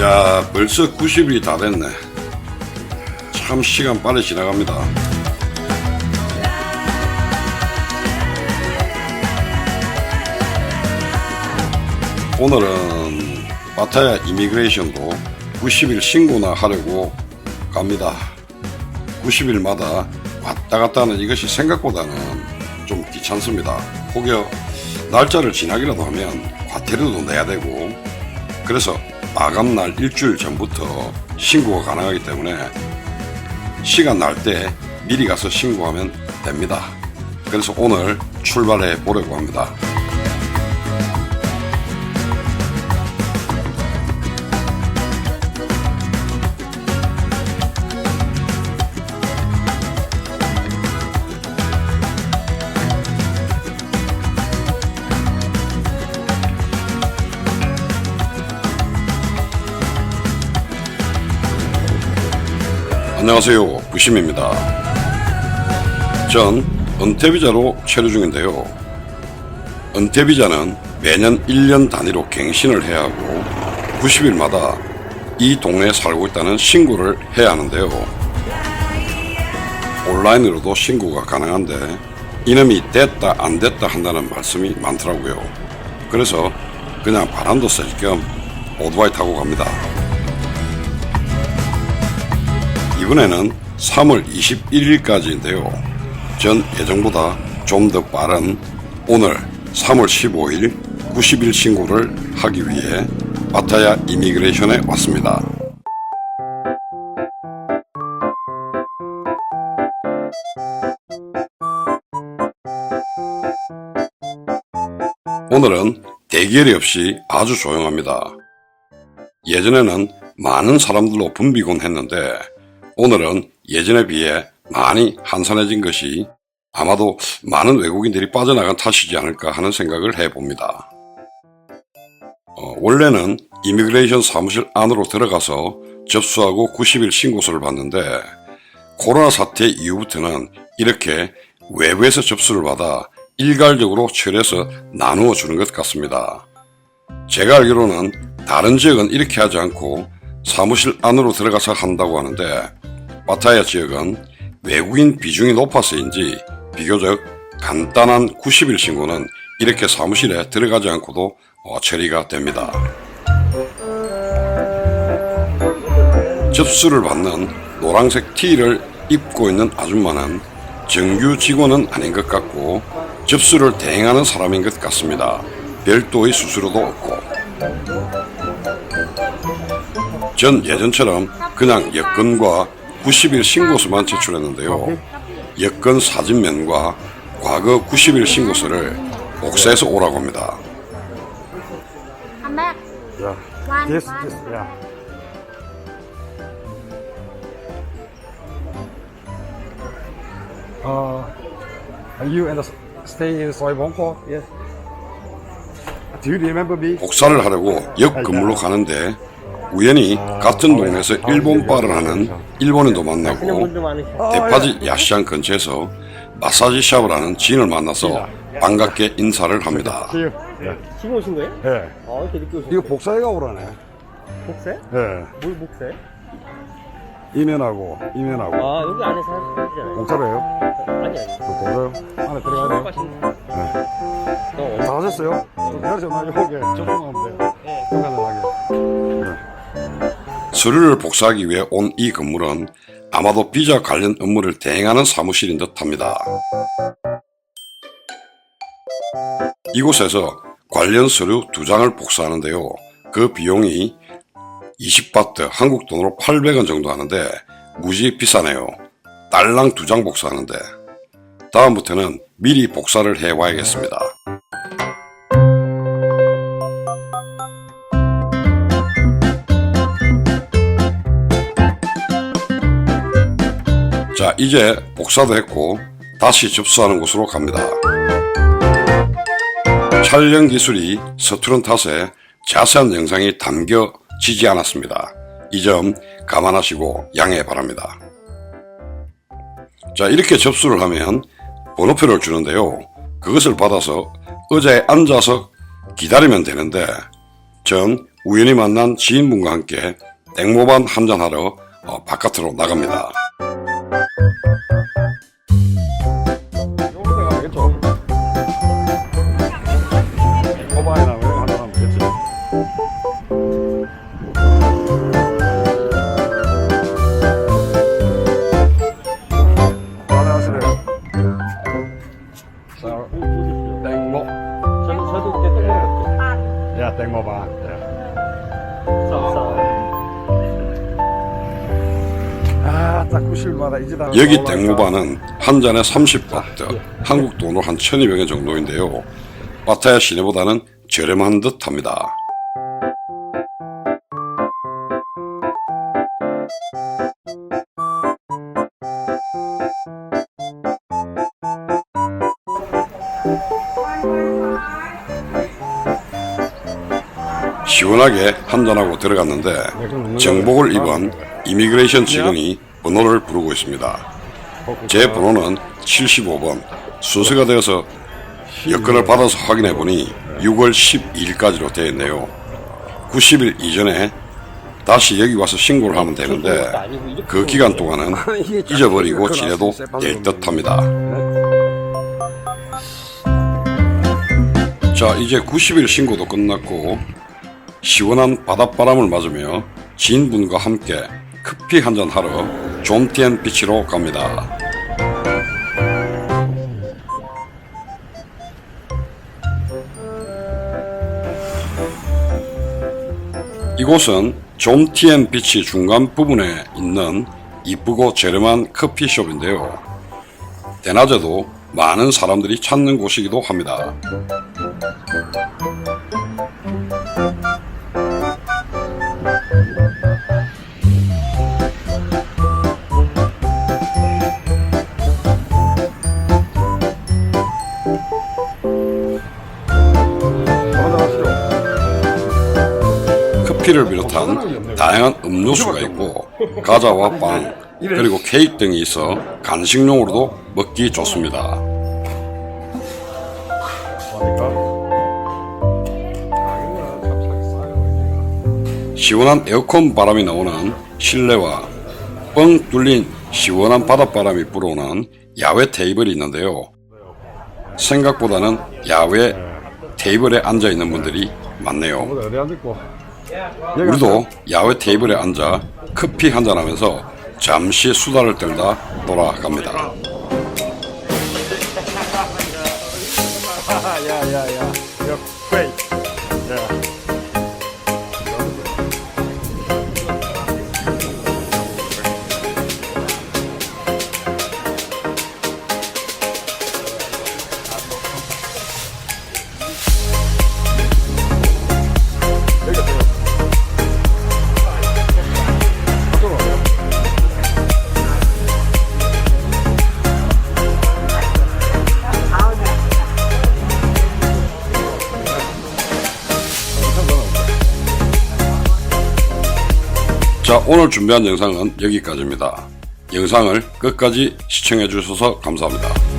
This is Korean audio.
야, 벌써 90일이 다 됐네. 참 시간 빨리 지나갑니다. 오늘은 파타야 이미그레이션도 90일 신고나 하려고 갑니다. 90일마다 왔다 갔다 하는 이것이 생각보다는 좀 귀찮습니다. 혹여 날짜를 지나기라도 하면 과태료도 내야 되고 그래서 마감날 일주일 전부터 신고가 가능하기 때문에 시간 날 때 미리 가서 신고하면 됩니다. 그래서 오늘 출발해 보려고 합니다. 안녕하세요. 부심입니다. 전 은퇴비자로 체류 중인데요. 은퇴비자는 매년 1년 단위로 갱신을 해야 하고 90일마다 이 동네에 살고 있다는 신고를 해야 하는데요. 온라인으로도 신고가 가능한데 이놈이 됐다 안 됐다 한다는 말씀이 많더라고요. 그래서 그냥 바람도 쐴겸 오토바이 타고 갑니다. 이번에는 3월 21일까지인데요. 전 예정보다 좀 더 빠른 오늘 3월 15일 90일 신고를 하기 위해 파타야 이미그레이션에 왔습니다. 오늘은 대기열이 없이 아주 조용합니다. 예전에는 많은 사람들로 붐비곤 했는데 오늘은 예전에 비해 많이 한산해진 것이 아마도 많은 외국인들이 빠져나간 탓이지 않을까 하는 생각을 해봅니다. 어, 원래는 이미그레이션 사무실 안으로 들어가서 접수하고 90일 신고서를 받는데 코로나 사태 이후부터는 이렇게 외부에서 접수를 받아 일괄적으로 처리해서 나누어 주는 것 같습니다. 제가 알기로는 다른 지역은 이렇게 하지 않고 사무실 안으로 들어가서 한다고 하는데 파타야 지역은 외국인 비중이 높아서인지 비교적 간단한 90일 신고는 이렇게 사무실에 들어가지 않고도 어, 처리가 됩니다. 접수를 받는 노란색 티를 입고 있는 아줌마는 정규 직원은 아닌 것 같고 접수를 대행하는 사람인 것 같습니다. 별도의 수수료도 없고 전 예전처럼 그냥 여권과 90일 신고서만 제출했는데요. 여권 사진면과 과거 90일 신고서를 복사해서 오라고 합니다. Come back. Yeah. One, This, one. this, yeah. Uh, are you and stay in Soy Bongko? Yes. Do you remember me? 복사를 하려고 역 건물로 가는데 우연히 같은 동네에서 일본 바를 하는 일본인도 만나고 대파지 야시장 근처에서 마사지 샵을 하는 지인을 만나서 반갑게 인사를 합니다. 예. 지금 오신 거예요? 예. 아, 이렇게 늦게 오신 이거 복사해가 오라네. 복세? 예. 뭘 복세? 이면하고, 이면하고. 아, 여기 안에서 하시잖아요. 공짜로 해요? 아니, 아니. 도저요? 안에 들어가야? 하시는 네. 너다 하셨어요? 좀 기다리세요. 나 여기 조금만 돼요. 네. 여기까지 서류를 복사하기 위해 온 이 건물은 아마도 비자 관련 업무를 대행하는 사무실인 듯 합니다. 이곳에서 관련 서류 두 장을 복사하는데요. 그 비용이 20바트 한국 돈으로 800원 정도 하는데 무지 비싸네요. 딸랑 두 장 복사하는데 다음부터는 미리 복사를 해와야겠습니다. 이제 복사도 했고 다시 접수하는 곳으로 갑니다. 촬영 기술이 서투른 탓에 자세한 영상이 담겨지지 않았습니다. 이 점 감안하시고 양해 바랍니다. 자, 이렇게 접수를 하면 번호표를 주는데요. 그것을 받아서 의자에 앉아서 기다리면 되는데 전 우연히 만난 지인분과 함께 땡모반 한잔하러 어, 바깥으로 나갑니다. 땡모. 저는 저도 이제 땡겨볼게요. 야, 땡모 봐. 야. 아, 딱 90마다 이제 다 여기. 땡모반은 한 잔에 30바트, 한국 돈으로 한 1200원 정도인데요. 파타야 시내보다는 저렴한 듯 합니다. 시원하게 한잔하고 들어갔는데 정복을 입은 이미그레이션 직원이 번호를 부르고 있습니다. 제 번호는 75번. 순서가 되어서 여권을 받아서 확인해 보니 6월 12일까지로 되어 있네요. 90일 이전에 다시 여기 와서 신고를 하면 되는데 그 기간 동안은 잊어버리고 지내도 될 듯합니다. 자, 이제 90일 신고도 끝났고 시원한 바닷바람을 맞으며 지인분과 함께 커피 한잔 하러 존티엔 비치로 갑니다. 이곳은 존티엔 비치 중간 부분에 있는 이쁘고 저렴한 커피숍인데요. 대낮에도 많은 사람들이 찾는 곳이기도 합니다. 커피를 비롯한 다양한 음료수가 있고 과자와 빵 그리고 케이크 등이 있어 간식용으로도 먹기 좋습니다. 시원한 에어컨 바람이 나오는 실내와 뻥 뚫린 시원한 바닷바람이 불어오는 야외 테이블이 있는데요. 생각보다는 야외 테이블에 앉아 있는 분들이 많네요. 우리도 야외 테이블에 앉아 커피 한잔 하면서 잠시 수다를 떨다 돌아갑니다. 자, 오늘 준비한 영상은 여기까지입니다. 영상을 끝까지 시청해 주셔서 감사합니다.